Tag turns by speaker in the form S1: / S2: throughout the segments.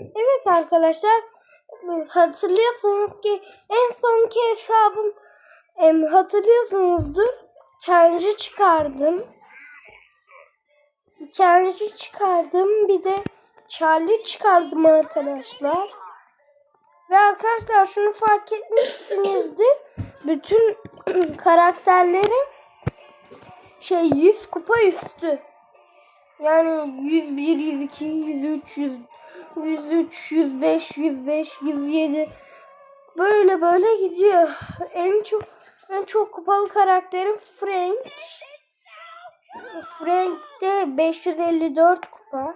S1: Evet arkadaşlar hatırlıyorsunuz ki en sonki hesabım em, hatırlıyorsunuzdur. Kendi çıkardım. Kendi çıkardım. Bir de Charlie çıkardım arkadaşlar. Ve arkadaşlar şunu fark etmişsinizdir. Bütün karakterlerim şey 100 kupa üstü. Yani 101, 102, 103, 100, 103, 105, 105, 107 böyle böyle gidiyor. En çok en çok kupalı karakterim Frank. Frank de 554 kupa.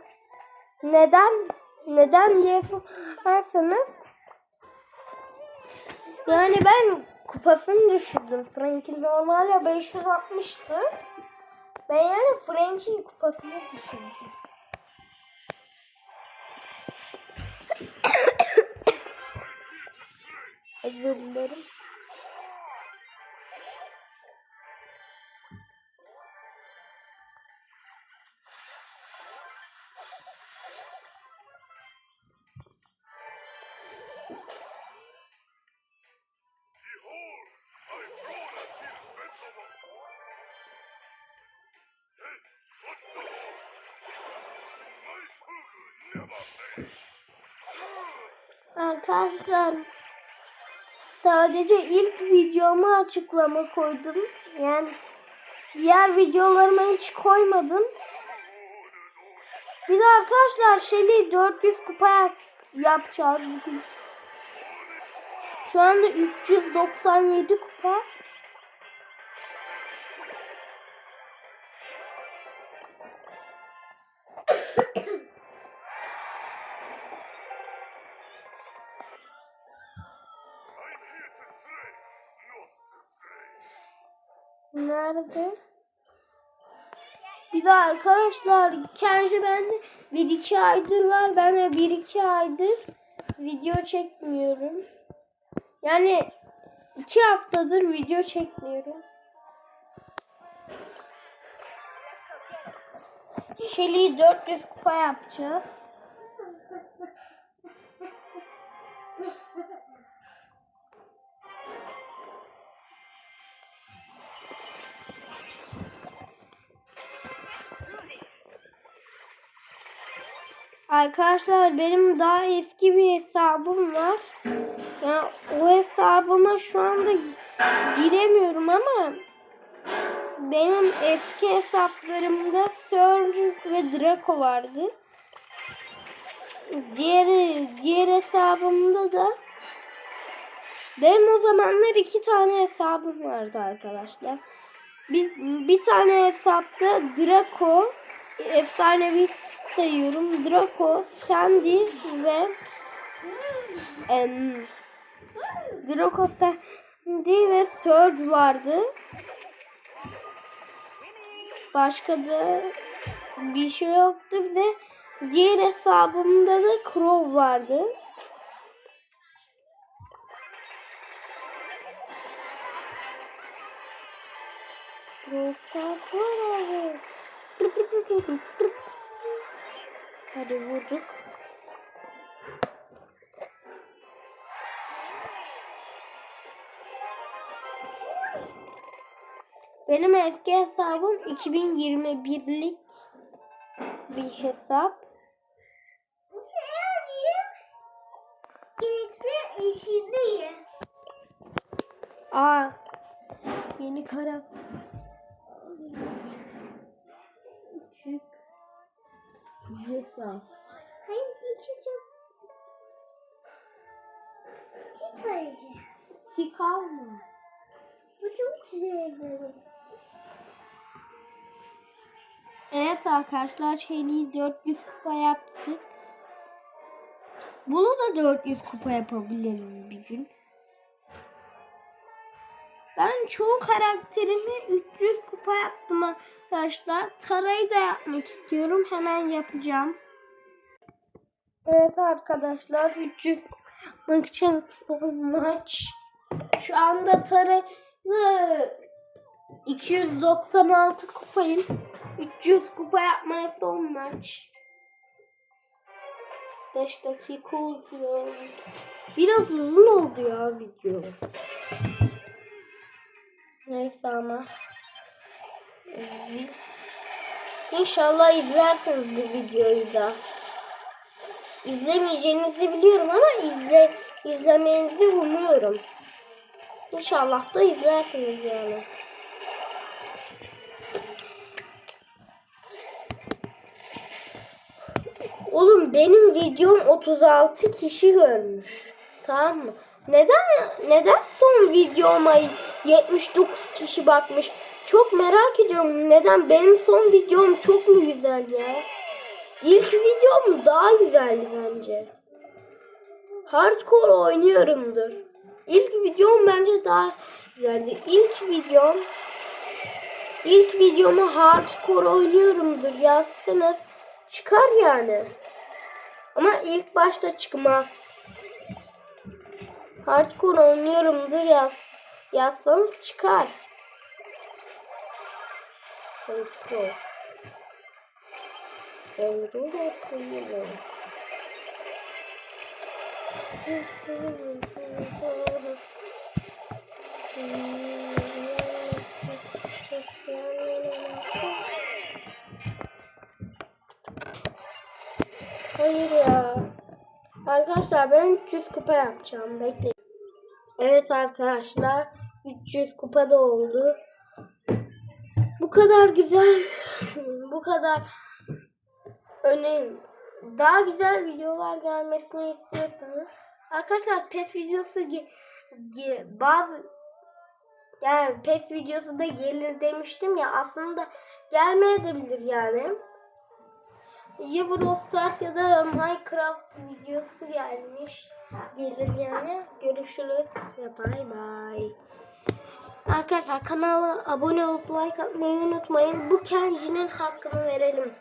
S1: Neden? Neden diye sorarsanız yani ben kupasını düşürdüm. Frank'in normalde 560'tı. Ben yani Frank'in kupasını düşürdüm. Özür dilerim. Arkadaşlar sadece ilk videoma açıklama koydum. Yani diğer videolarıma hiç koymadım. Bir de arkadaşlar Shelly 400 kupa yap- yapacağız bugün. Şu anda 397 kupa. Nerede? Bir de arkadaşlar kendi bende 1-2 aydır var. Ben de 1-2 aydır video çekmiyorum. Yani 2 haftadır video çekmiyorum. Shelly 400 kupa yapacağız. Arkadaşlar benim daha eski bir hesabım var. Yani o hesabıma şu anda giremiyorum ama benim eski hesaplarımda Surge ve Draco vardı. Diğer diğer hesabımda da benim o zamanlar iki tane hesabım vardı arkadaşlar. Bir, bir tane hesapta Draco efsanevi sayıyorum. Draco, Sandy ve em, Draco, Sandy ve Surge vardı. Başka da bir şey yoktu. Bir de diğer hesabımda da Crow vardı. Crow var abi. Hadi vurduk. Benim eski hesabım 2021'lik bir hesap.
S2: Gitti işindeyim.
S1: Aa, yeni kara. Küçük hesap.
S2: Hayır geçeceğim. Çıkaracağım.
S1: Çıkar mı?
S2: Bu çok güzel benim.
S1: Evet arkadaşlar şeyini 400 kupa yaptık. Bunu da 400 kupa yapabiliriz bir gün. Ben çoğu karakterimi 300 kupa yaptım arkadaşlar. Tara'yı da yapmak istiyorum. Hemen yapacağım. Evet arkadaşlar 300 yapmak için son maç. Şu anda Tara'yı 296 kupayım. 300 kupa yapmaya son maç. 5 dakika oldu ya. Biraz uzun oldu ya video. Neyse ama. İnşallah izlersiniz bu videoyu da. İzlemeyeceğinizi biliyorum ama izle, izlemenizi umuyorum. İnşallah da izlersiniz yani. Oğlum benim videom 36 kişi görmüş. Tamam mı? Neden neden son videoma 79 kişi bakmış? Çok merak ediyorum. Neden benim son videom çok mu güzel ya? İlk videom daha güzeldi bence. Hardcore oynuyorumdur. İlk videom bence daha güzeldi. İlk videom ilk videomu hardcore oynuyorumdur yazsanız çıkar yani. Ama ilk başta çıkmaz. Hardcore oynuyorumdur yaz. Yazsanız çıkar. Hardcore. Hardcore oynuyorum. Hayır ya. Arkadaşlar ben 300 kupa yapacağım. Bekleyin. Evet arkadaşlar. 300 kupa da oldu. Bu kadar güzel. bu kadar önemli. Daha güzel videolar gelmesini istiyorsanız. Arkadaşlar PES videosu ge- ge- bazı yani PES videosu da gelir demiştim ya aslında gelmeyebilir yani. Ya Brawl Stars ya da Minecraft videosu gelmiş. Gelir yani. Görüşürüz ve bay bay. Arkadaşlar kanala abone olup like atmayı unutmayın. Bu Kenji'nin hakkını verelim.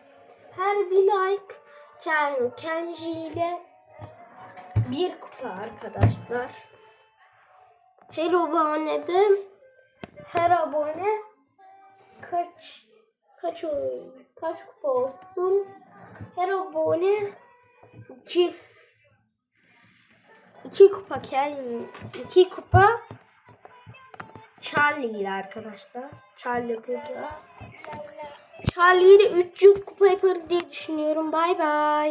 S1: Her bir like Ken, Kenji ile bir kupa arkadaşlar. Her abonede her abone kaç kaç oyun kaç kupa olsun? Her abone iki iki kupa Ken iki kupa Charlie ile arkadaşlar. Charlie burada. Charlie ile 300 kupa yaparız diye düşünüyorum. Bay bay.